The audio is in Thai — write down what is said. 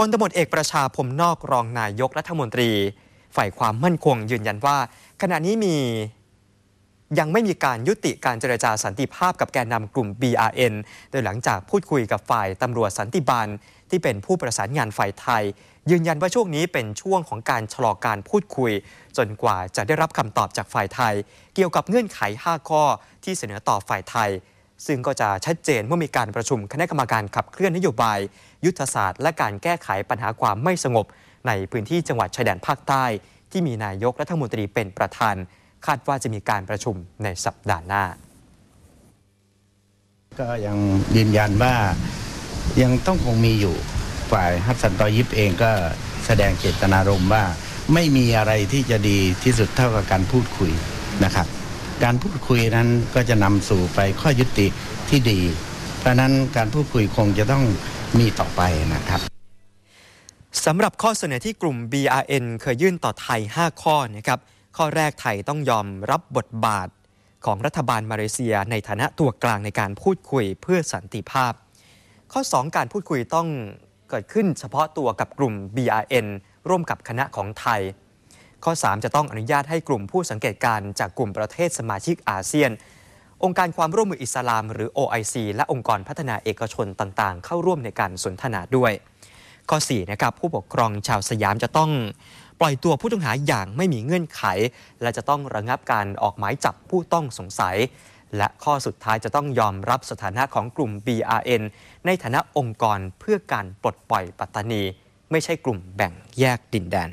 พลตำรวจเอกประชาพรมนอกรองนายกรัฐมนตรี ฝ่ายความมั่นคงยืนยันว่า ขณะนี้มียังไม่มีการยุติการเจรจาสันติภาพกับแกนนำกลุ่ม BRN โดยหลังจากพูดคุยกับฝ่ายตำรวจสันติบาลที่เป็นผู้ประสานงานฝ่ายไทย ยืนยันว่าช่วงนี้เป็นช่วงของการชะลอการพูดคุย จนกว่าจะได้รับคำตอบจากฝ่ายไทย เกี่ยวกับเงื่อนไข 5 ข้อที่เสนอต่อฝ่ายไทย ซึ่งก็จะชัดเจนเมื่อมีการประชุมคณะกรรมการขับเคลื่อนนโยบาย ยุทธศาสตร์ และการแก้ไขปัญหาความไม่สงบ ในพื้นที่จังหวัดชายแดนภาคใต้ ที่มีนายกรัฐมนตรีเป็นประธาน คาดว่าจะมีการประชุมในสัปดาห์หน้า ก็ยังยืนยันว่ายังต้องคงมีอยู่ฝ่ายฮัตสันตอยิปเองก็แสดงเจตนารมณ์ว่า ไม่มีอะไรที่จะดีที่สุดเท่ากับการพูดคุยนะครับ การพูดคุยนั้นก็จะนำสู่ไปข้อยุติที่ดี เพราะนั้นการพูดคุยคงจะต้องมีต่อไปนะครับสำหรับข้อเสนอที่กลุ่ม BRN เคยยื่นต่อไทย 5 ข้อนะครับข้อแรกไทยต้องยอมรับบทบาทของรัฐบาลมาเลเซีย ในฐานะตัวกลางในการพูดคุยเพื่อสันติภาพ ข้อ 2 การพูดคุยต้องเกิดขึ้นเฉพาะตัวกับกลุ่ม BRN ร่วมกับคณะของไทย ข้อ 3 จะต้องอนุญาตให้กลุ่มผู้สังเกตการ์จากกลุ่มประเทศสมาชิกอาเซียน องค์การความร่วมมืออิสลาม หรือ OIC และองค์กรพัฒนาเอกชนต่างๆ เข้าร่วมในการสนทนาด้วย ข้อ4นะครับผู้ปกครองชาวสยามจะต้องปล่อยตัวผู้ต้องหาอย่างไม่มีเงื่อนไข และจะต้องระงับการออกหมายจับผู้ต้องสงสัย และข้อสุดท้ายจะต้องยอมรับสถานะของกลุ่ม BRN ในฐานะองค์กรเพื่อการปลดปล่อยปัตตานี ไม่ใช่กลุ่มแบ่งแยกดินแดน